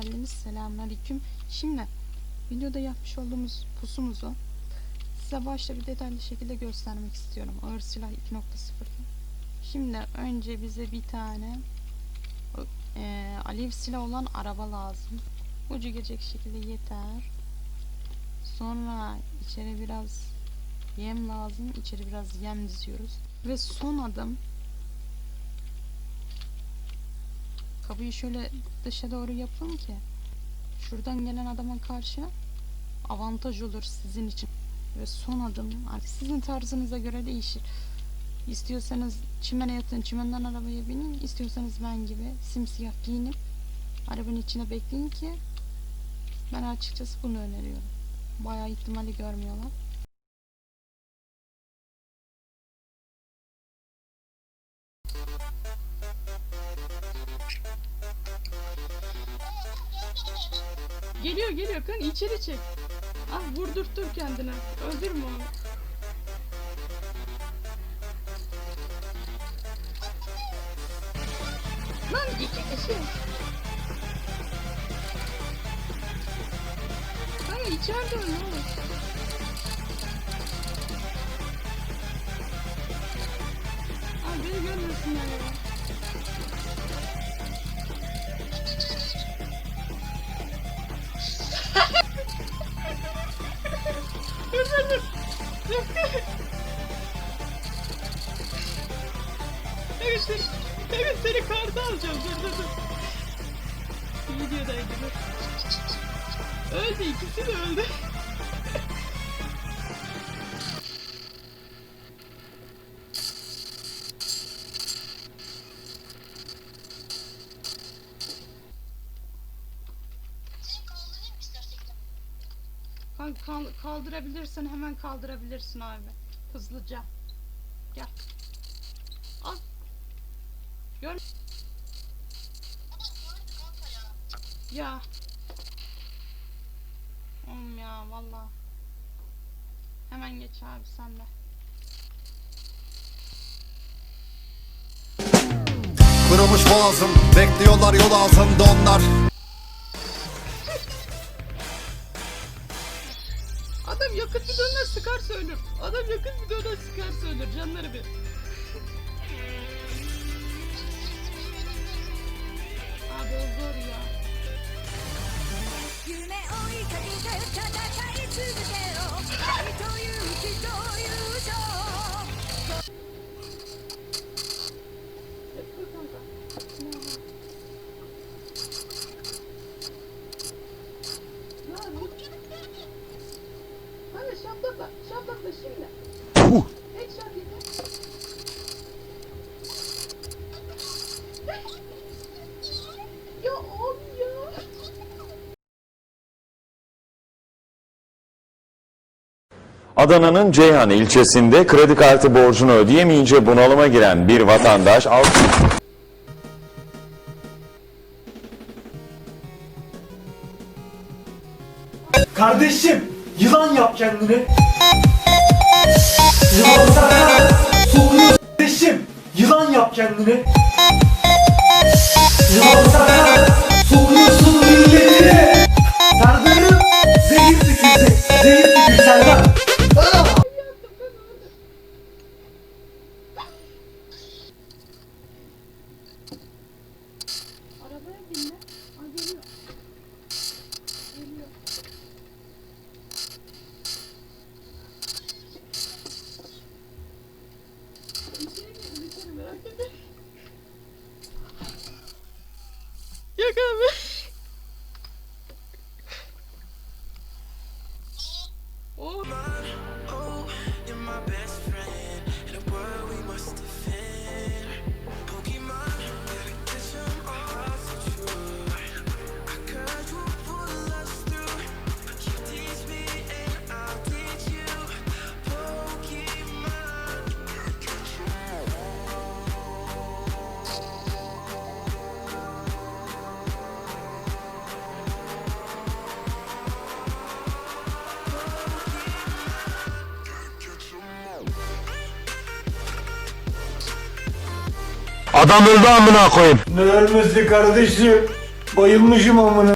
geldiniz. Selamünaleyküm. Şimdi videoda yapmış olduğumuz pusumuzu size başta bir detaylı şekilde göstermek istiyorum. Ağır silah 2.0. Şimdi önce bize bir tane e, alev silah olan araba lazım. Ucu gelecek şekilde yeter. Sonra içeri biraz yem lazım. İçeri biraz yem diziyoruz. Ve son adım Kapıyı şöyle dışa doğru yapın ki şuradan gelen adama karşı avantaj olur sizin için. Ve son adım artık sizin tarzınıza göre değişir. İstiyorsanız çimene yatın, çimenden arabaya binin. İstiyorsanız ben gibi simsiyah giyinip arabanın içine bekleyin ki ben açıkçası bunu öneriyorum. Bayağı ihtimali görmüyorlar. Geliyor geliyor kan içeri çek. Ah vurdurtur kendine. Öldürme onu. Lan iki kişi. Kanka içeride ne olur. Seni, evet seni karda alacağım. Dur dur dur. Videodaydı dur. Öldü ikisi de öldü. Kaldırabilirsen hemen kaldırabilirsin abi. Hızlıca. Gel. Gör. Ya. Oğlum ya valla. Hemen geç abi sen de. Kırılmış boğazım Bekliyorlar yol ağzında onlar Adam yakıt bidonuna sıkarsa ölür. Adam yakıt bidonuna sıkarsa ölür. Canları bir. Kanka şaplakla, şaplakla şimdi. Headshot yedi. ya abi ya. Adana'nın Ceyhan ilçesinde kredi kartı borcunu ödeyemeyince bunalıma giren bir vatandaş Kardeşim yılan yap kendini. Yılan. Soğuyor kardeşim. Yılan yap kendini. Adam öldü amına koyayım. Ne ölmesi kardeşim? Bayılmışım amına.